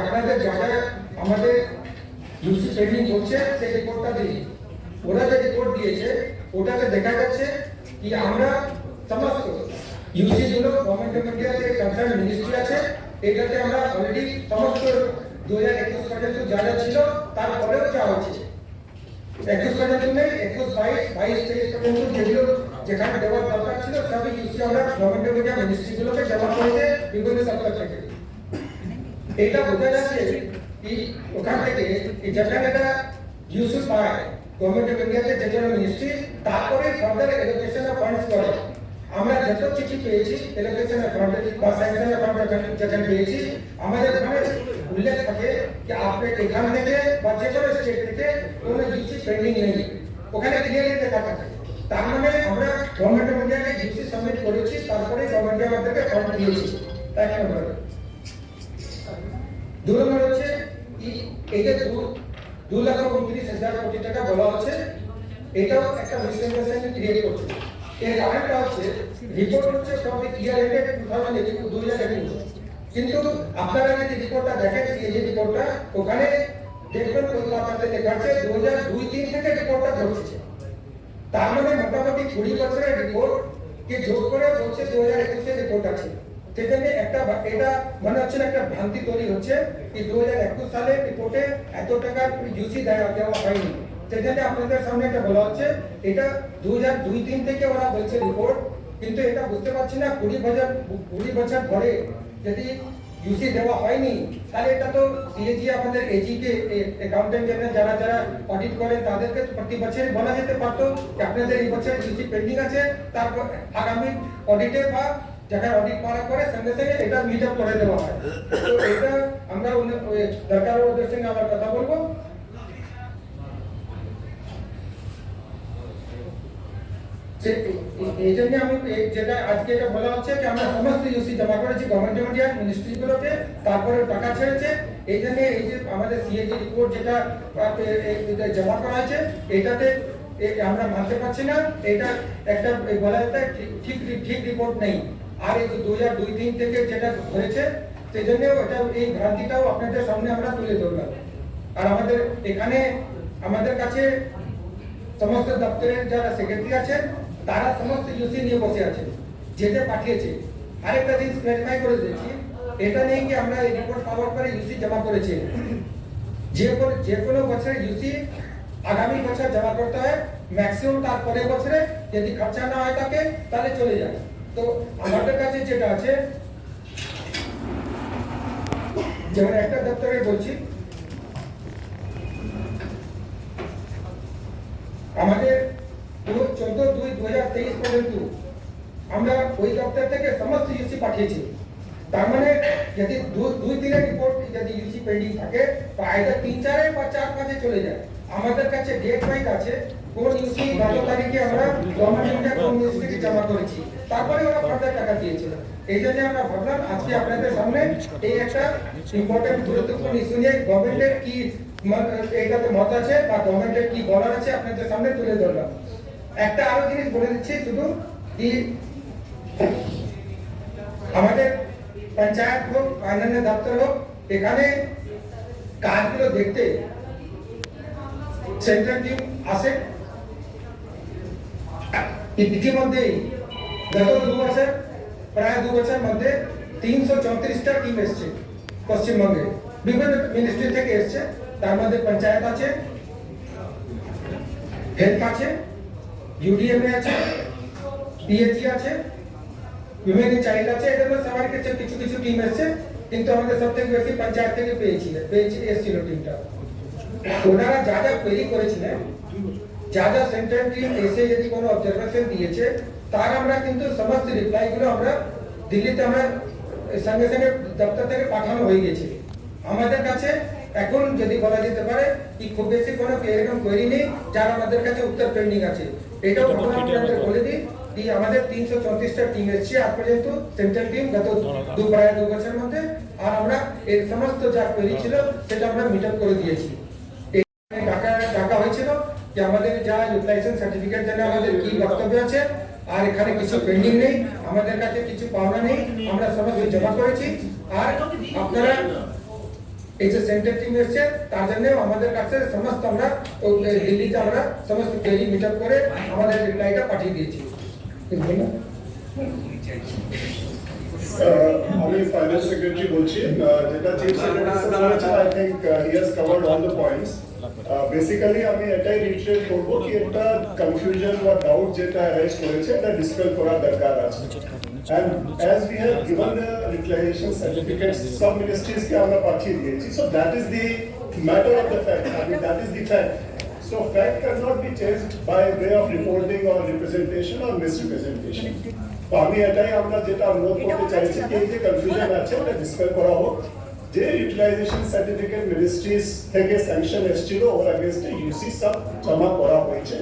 আপনাদের যা যা আমাদের ইউসি পেন্ডিং করছে সেই রিপোর্টটা দিন। ওরা যে রিপোর্ট দিয়েছে ওটাতে দেখা যাচ্ছে কি আমরা সমস্ত ইউসি গুলো গভর্নমেন্ট অফ ইন্ডিয়া যে কনসার্ন মিনিস্ট্রি আছে, এটাতে আমরা অলরেডি সমস্ত দু হাজার একুশ পর্যন্ত যা যা ছিল, তারপরেও যা হচ্ছে। একুশ পর্যন্ত নেই, একুশ, বাইশ বাইশ, তেইশ পর্যন্ত যেগুলো যেখানে দেওয়ার দরকার ছিল, সবই ইউসি আমরা গভর্নমেন্ট অফ ইন্ডিয়া মিনিস্ট্রিগুলোকে জমা করেছে বিভিন্ন সেক্টর থেকে। এটা বোঝা যাচ্ছে কি ওখান থেকে যেখানে এটা ইউসি পায় গভর্নমেন্ট অফ ইন্ডিয়াতে যে কোনো মিনিস্ট্রি তারপরে ফার্দার এলোকেশন অফ ফান্ডস করে। আমরা যত চিঠি পেয়েছি এলোকেশন অফ ফান্ড বা স্যাংশন অফ ফান্ড যেখানে পেয়েছি, আমাদের ওখানে উল্লেখ থাকে যে আপনি এখান থেকে বা যে কোনো স্টেট থেকে কোনো ইউসি পেন্ডিং নেই। ওখানে ক্লিয়ারলি লেখা থাকে। তার মানে আমরা গভর্নমেন্ট অফ ইন্ডিয়াকে ইউসি সাবমিট করেছি, তারপরে গভর্নমেন্ট আমাদেরকে ফান্ড দিয়েছি। এক নম্বর দু নম্বর হচ্ছে এই যে দু দু লাখ উনত্রিশ হাজার কোটি টাকা বলা হচ্ছে। এটাও একটা মিসইনফরমেশন ক্রিয়েট করছে। এর কারণটা হচ্ছে রিপোর্ট হচ্ছে from the year ended two thousand eighteen to দুই হাজার একুশ কিন্তু আপনারা যদি রিপোর্টটা দেখেন এই যে রিপোর্টটা ওখানে দেখবেন কলকাতাতে লেখা আছে, দু হাজার দুই তিন থেকে রিপোর্টটা ধরছে। তার মানে মোটামুটি কুড়ি বছরের রিপোর্ট কে যোগ করে বলছে দু হাজার একুশের রিপোর্ট আছে। সেখানে একটা এটা মনে হচ্ছে একটা ভ্রান্তি তৈরি হচ্ছে কি দু সালে রিপোর্টে এত টাকা ইউসি দেওয়া হয়নি। সেখানে আপনাদের সামনে এটা বলা হচ্ছে, এটা দু হাজার দুই তিন থেকে ওরা বলছে রিপোর্ট কিন্তু এটা বুঝতে পারছি না কুড়ি বছর কুড়ি বছর পরে যদি ইউসি দেওয়া হয়নি, তাহলে এটা তো সিএজি আমাদের এজি কে অ্যাকাউন্টেন্ট জেনারেল যারা যারা অডিট করে তাদেরকে প্রতি বছর বলা যেতে পারতো যে আপনাদের এই বছর ইউসি পেন্ডিং আছে, তারপর আগামী অডিটে বা যেখানে অডিট করার পরে সঙ্গে সঙ্গে এটা মিট আপ করে দেওয়া হয়। তো এটা আমরা দরকার ওদের সঙ্গে আবার কথা বলব। এই- জন্য আমি যেটা আজকে এটা বলা হচ্ছে যে আমরা সমস্ত ইউসি জমা করেছি গভর্নমেন্ট অফ ইন্ডিয়ার তারপরে টাকা ছেড়েছে। এই জন্য এই যে আমাদের সিএজি রিপোর্ট যেটা জমা করা আছে এটাতে আমরা মানতে পারছি না। এটা একটা বলা যেতে ঠিক ঠিক রিপোর্ট নেই। আর এই দু হাজার দুই তিন থেকে যেটা ধরেছে সেই জন্য ওটা এই ভ্রান্তিটাও আপনাদের সামনে আমরা তুলে ধরলাম আর আমাদের এখানে আমাদের কাছে সমস্ত দপ্তরের যারা সেক্রেটারি আছেন, তারা সমস্ত ইউসি নিয়ে বসে আছেন যেতে পাঠিয়েছে। আরেকটা জিনিস ক্লারিফাই করে দিচ্ছি, এটা নেই কি আমরা এই রিপোর্ট পাওয়ার পরে ইউসি জমা করেছি? যে কোনো যে কোনো বছরে ইউসি আগামী বছর জমা করতে হয় ম্যাক্সিমাম তার পরের বছরে যদি খরচা না হয় থাকে তাহলে চলে যায় তো আমাদের কাছে যেটা আছে যেমন একটা দপ্তরে বলছি, আমাদের চোদ্দ দুই দু হাজার তেইশ পর্যন্ত আমরা ওই দপ্তর থেকে সমস্ত ইউসি পাঠিয়েছি। তার মানে যদি দুই দিনের রিপোর্ট যদি ইউসি পেন্ডিং থাকে বা আইদার তিন চারে বা চার পাঁচে চলে যায়। আমাদের কাছে ডেট ওয়াইজ আছে, কোন ইউসি গত তারিখে আমরা গভর্নমেন্ট কোন মিনিস্ট্রিকে জমা করেছি। তারপরে ওরা ফার্দার টাকা দিয়েছিল। এই জন্য আমরা ভাবলাম, আজকে আপনাদের সামনে এই একটা ইম্পর্টেন্ট গুরুত্বপূর্ণ ইস্যু নিয়ে গভর্নমেন্টের কি এইটাতে মত আছে বা গভর্নমেন্টের কি বলার আছে আপনাদের সামনে তুলে ধরলাম। একটা আরও জিনিস বলে দিচ্ছি, শুধু কি আমাদের পঞ্চায়েত হোক, অন্যান্য দপ্তর হোক, এখানে কাজগুলো দেখতে সেন্ট্রাল টিম আসে। ইতিমধ্যেই গত দু বছর, প্রায় দু বছর মধ্যে তিনশো চৌত্রিশটা টিম এসছে পশ্চিমবঙ্গে। বিভিন্ন মিনিস্ট্রি থেকে এসছে, তার মধ্যে পঞ্চায়েত আছে হেলথ আছে ইউডিএমএ আছে পিএইচি আছে উইমেন চাইল্ড আছে, এদের মধ্যে সবার কাছে কিছু কিছু টিম এসছে, কিন্তু আমাদের সব থেকে বেশি পঞ্চায়েত থেকে পেয়েছি পেয়েছি, এসেছিল টিমটা ওনারা যা যা কোয়েরি করেছিলেন, যা যা সেন্ট্রাল টিম এসে যদি কোনো অবজারভেশন দিয়েছে তার আমরা কিন্তু সমস্ত রিপ্লাই গুলো আমরা দিল্লিতে আমরা সঙ্গে সঙ্গে দপ্তর থেকে পাঠানো হয়ে গেছে। আমাদের কাছে এখন যদি বলা যেতে পারে কি খুব বেশি কোনো এরকম কোয়েরি নেই যার আমাদের কাছে উত্তর পেন্ডিং আছে। এটাও আমরা আপনাদের বলে দিই আমাদের তিনশো চৌত্রিশটা টিম এসছে আজ পর্যন্ত সেন্ট্রাল টিম গত দু প্রায় দু বছরের মধ্যে। আর আমরা এর সমস্ত যা কোয়েরি ছিল সেটা আমরা মিট আপ করে দিয়েছি। ডাকা ডাকা হয়েছিল যে আমাদের যা ইউটিলাইজেশন সার্টিফিকেট আমাদের কি বক্তব্য আছে আর এখানে কিছু পেন্ডিং নেই, আমাদের কাছে কিছু পাওনা নেই, আমরা সমস্ত জমা করেছি। আর আপনারা এই যে সেন্টার টিম এসছে, তার জন্য আমাদের কাছে সমস্ত আমরা দিল্লিতে আমরা সমস্ত ডেলি মিট আপ করে আমাদের রিপ্লাইটা পাঠিয়ে দিয়েছি। আমি ফাইন্যান্স সেক্রেটারি বলছি। যেটা chief secretary I think he has covered all the points basically আমি এটাই রিট্রেট করব কি একটা কনফিউশন বা ডাউট যেটা অ্যারাইজ করেছে এটা ডিসপেল করার দরকার আছে And as we have given the utilization certificates, some ministries কে আমরা পাঠিয়ে দিয়েছি, so that is the matter of the fact, I mean, that is the fact. So fact cannot be changed by way of reporting or representation or misrepresentation. তো আমি এটাই আমরা যেটা অনুরোধ করতে চাইছি কি এই যে কনফিউশন আছে ওটা ডিসপেল করা হোক যে ইউটিলাইজেশন সার্টিফিকেট মিনিস্ট্রিজ থেকে স্যাংশন এসেছিল ওর আগেস্টে ইউসি সব জমা করা হয়েছে।